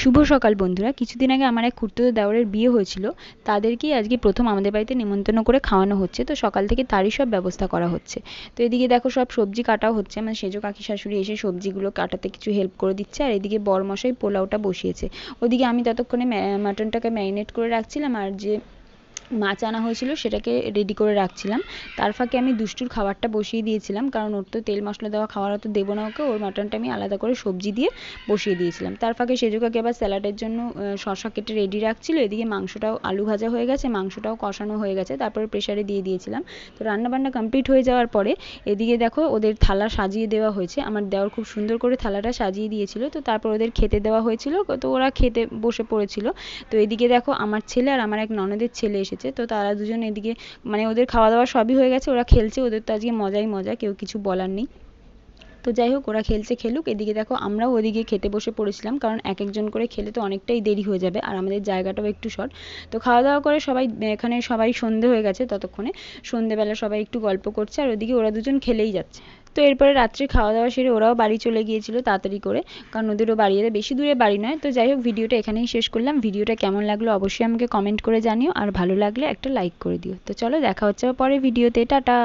শুভ সকাল বন্ধুরা। কিছুদিন আগে আমার এক খুঁড়তো দেওরের বিয়ে হয়েছিল। তাদেরকেই আজকে প্রথম আমাদের বাড়িতে নিমন্ত্রণ করে খাওয়ানো হচ্ছে। তো সকাল থেকে তারই সব ব্যবস্থা করা হচ্ছে। তো এদিকে দেখো সব সবজি কাটাও হচ্ছে। মানে সেজো কাকি শাশুড়ি এসে সবজিগুলো কাটাতে কিছু হেল্প করে দিচ্ছে। আর এদিকে বরমশাই পোলাওটা বসিয়েছে। ওদিকে আমি ততক্ষণে মাটনটাকে ম্যারিনেট করে রাখছিলাম। আর যে মাছ আনা হয়েছিল, সেটাকে রেডি করে রাখছিলাম। তার ফাঁকে আমি দুষ্টুর খাবারটা বসিয়ে দিয়েছিলাম, কারণ ওর তো তেল মশলা দেওয়া খাবার অত দেবো না ওকে, ওর মাটনটা আমি আলাদা করে সবজি দিয়ে বসিয়ে দিয়েছিলাম। তার ফাঁকে সেজুকাকে আবার স্যালাডের জন্য শশা কেটে রেডি রাখছিল, এদিকে মাংসটাও আলু ভাজা হয়ে গেছে, মাংসটাও কষানো হয়ে গেছে, তারপরে প্রেশারে দিয়ে দিয়েছিলাম। তো রান্নাবান্না কমপ্লিট হয়ে যাওয়ার পরে, এদিকে দেখো ওদের থালা সাজিয়ে দেওয়া হয়েছে, আমার দেওয়ার খুব সুন্দর করে থালাটা সাজিয়ে দিয়েছিল, তো তারপর ওদের খেতে দেওয়া হয়েছিল, তো ওরা খেতে বসে পড়েছিল। তো এদিকে দেখো আমার ছেলে আর আমার এক ননদের ছেলে এসেছে। তো তারা দুজন এদিকে মানে ওদের খাওয়া দাওয়া সবই হয়ে গেছে, ওরা খেলছে, ওদের তো আজকে মজাই মজা, কেউ কিছু বলার নেই। তো যাই হোক, ওরা খেলছে, খেলুক, এদিকে দেখো আমরাও ওদিকে খেতে বসে পড়েছিলাম, কারণ এক একজন করে খেলে তো অনেকটাই দেরি হয়ে যাবে, আর আমাদের জায়গাটাও একটু শর্ট তো খাওয়া দাওয়া করে সবাই, এখানে সবাই সন্ধে হয়ে গেছে ততক্ষণে, সন্ধেবেলা সবাই একটু গল্প করছে, আর ওদিকে ওরা দুজন খেলেই যাচ্ছে। তো এরপরে রাত্রে খাওয়া দাওয়া সেরে ওরাও বাড়ি চলে গিয়েছিল তাড়াতাড়ি করে। কারণ ওদেরও বাড়ি বেশি দূরে বাড়ি নয়। তো যাই হোক, ভিডিওটা এখানেই শেষ করলাম। ভিডিওটা কেমন লাগল অবশ্যই আমাকে কমেন্ট করে জানিও। আর ভালো লাগলে একটা লাইক করে দিও। তো চলো, দেখা হচ্ছে পরে ভিডিওতে। টাটা!